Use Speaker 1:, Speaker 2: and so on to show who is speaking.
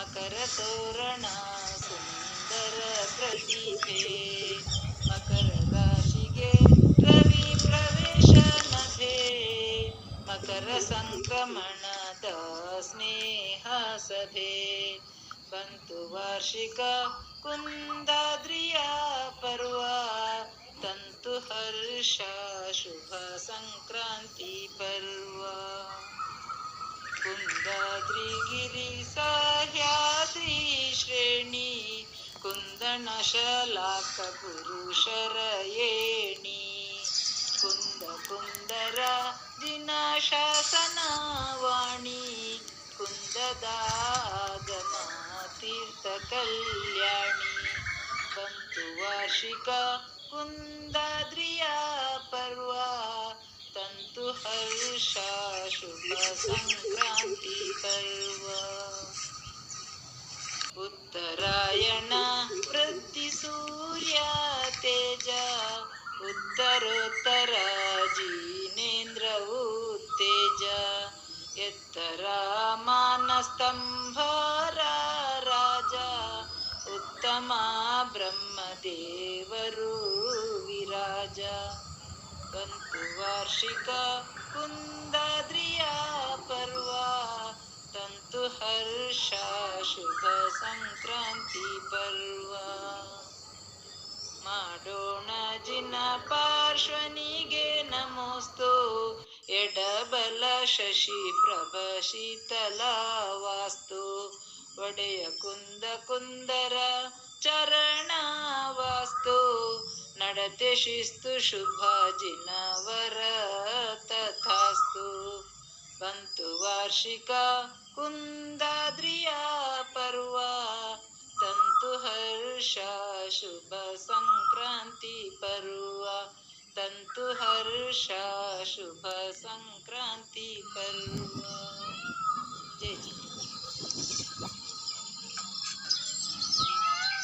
Speaker 1: मकर तोरणा सुंदर प्रतिभे मकर राशिगे रवी प्रवेशमध्ये. मकर संक्रमण स्नेहासधे बन्तु वार्षिक कुन्दाद्रिया परो ಕುಂದಾದ್ರಿಗಿರಿ ಸಹ್ಯಾದ್ರಿ ಶ್ರೇಣಿ ಕುಂದಣ ಶಲಾಕ ಪುರುಷರ ಏಣಿ ಕುಂದ ಕುಂದರ ದಿನ ಶಾಸನ ವಾಣಿ ಕುಂದದಾಗಮ ತೀರ್ಥ ಕಲ್ಯಾಣಿ. ಬಂತು ವಾರ್ಷಿಕ ಕುಂದಾದ್ರಿಯ ಪರ್ವ, ತಂತು ಹರ್ಷ ಶುಭ शान्ति पर्वा उत्तरायण वृत्तिसूर्या तेजा, उत्तरोत्तरा जीनेन्द्र उत्तेजा। यत्तरा मानस्तम्भारा राजा, उत्तमा ब्रह्मदेवरू विराजा बन्तु वार्षिका कुन्दाद्रिया पर्व ಸಂಕ್ರಾಂತಿ ಪರ್ವ ಮಾಡೋಣ ಜಿನ ಪಾರ್ಶ್ವನಿಗೆ ನಮೋಸ್ತು. ಎಡಬಲ ಶಶಿ ಪ್ರಭ ಶೀತಲ ವಾಸ್ತು. ಒಡೆಯ ಕುಂದ ಕುಂದರ ಚರಣ ವಾಸ್ತು. ನಡತೆ ಶಿಸ್ತು ಶುಭ ಜಿನವರ ತಥಾಸ್ತು. बन्तुवार्षिका कुन्दाद्रिया पर्वा तन्तुहर्षा शुभसङ्क्रान्ति पर्वा शुभ शुभसङ्क्रान्ति पर्वा। जय जी।